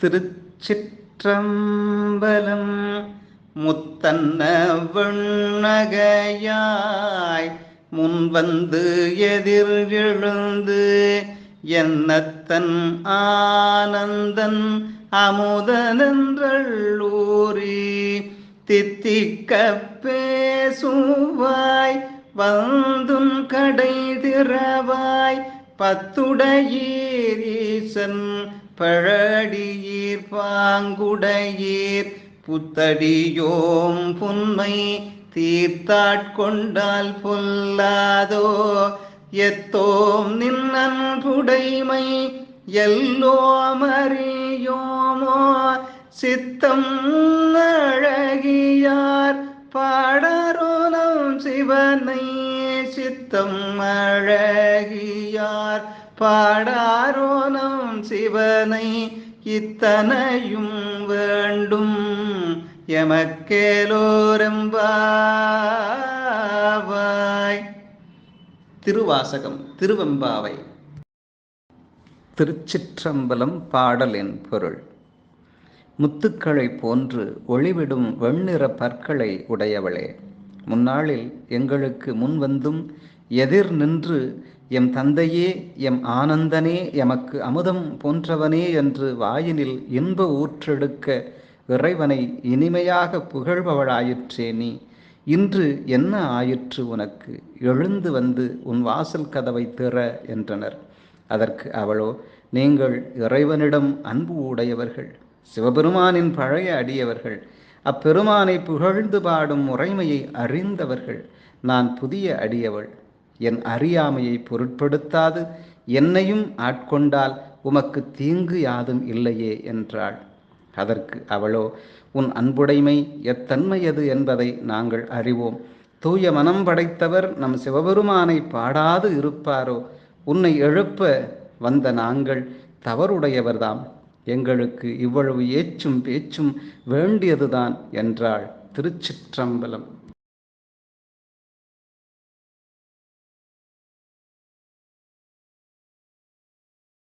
திருச்சிற்றம்பலம் முத்தன்ன வெண்ணகையாய் முன்வந்து எதிர் எழுந்து என்னத்தன் ஆனந்தன் அமுதனன்றள்ளூரி தித்திக்க பேசுவாய் வந்தும் கடை திறவாய் பத்துடையீர் பழடியீர் பாங்குடையீர் புத்தடியோம் புன்மை தீர்த்தாட்கொண்டால் பொல்லாதோ? எத்தோம் நின்னன்புடைமை எல்லோம் அறியோமோ சித்தம் அழகியார் பாடரோலம் சிவனை சித்தம் அழகியார் பாடாரோனம் சிவனை இத்தனையும் வேண்டும். எமக்கேலோரம்பாவாய் திருவாசகம் திருவெம்பாவை. திருச்சிற்றம்பலம் பாடலின் பொருள். முத்துக்களை போன்று ஒளிவிடும் வெண்ணிற பற்களை உடையவளே. முன்னாளில் எங்களுக்கு முன்வந்தும் எதிர் நின்று எம் தந்தையே எம் ஆனந்தனே எமக்கு அமுதம் போன்றவனே என்று வாயினில் இன்ப ஊற்றெடுக்க இறைவனை இனிமையாக புகழ்பவளாயிற்றே நீ. இன்று என்ன ஆயிற்று உனக்கு? எழுந்து வந்து உன் வாசல் கதவை திற என்றனர். அதற்கு அவளோ நீங்கள் இறைவனிடம் அன்பு உடையவர்கள் சிவபெருமானின் பழைய அடியவர்கள் அப்பெருமானை புகழ்ந்து பாடும் முறைமையை அறிந்தவர்கள். நான் புதிய அடியவள். என் அறியாமையை பொருட்படுத்தாது. என்னையும் ஆட்கொண்டால் உமக்கு தீங்கு யாதும் இல்லையே என்றாள். அதற்கு அவளோ உன் அன்புடைமை எத்தன்மையது என்பதை நாங்கள் அறிவோம். தூய மனம் படைத்தவர் நம் சிவபெருமானை பாடாது இருப்பாரோ. உன்னை எழுப்ப வந்த நாங்கள் தவறுடையவர்தாம். எங்களுக்கு இவ்வளவு ஏச்சும் பேச்சும் வேண்டியதுதான் என்றாள் திருச்சிற்றம்பலம்.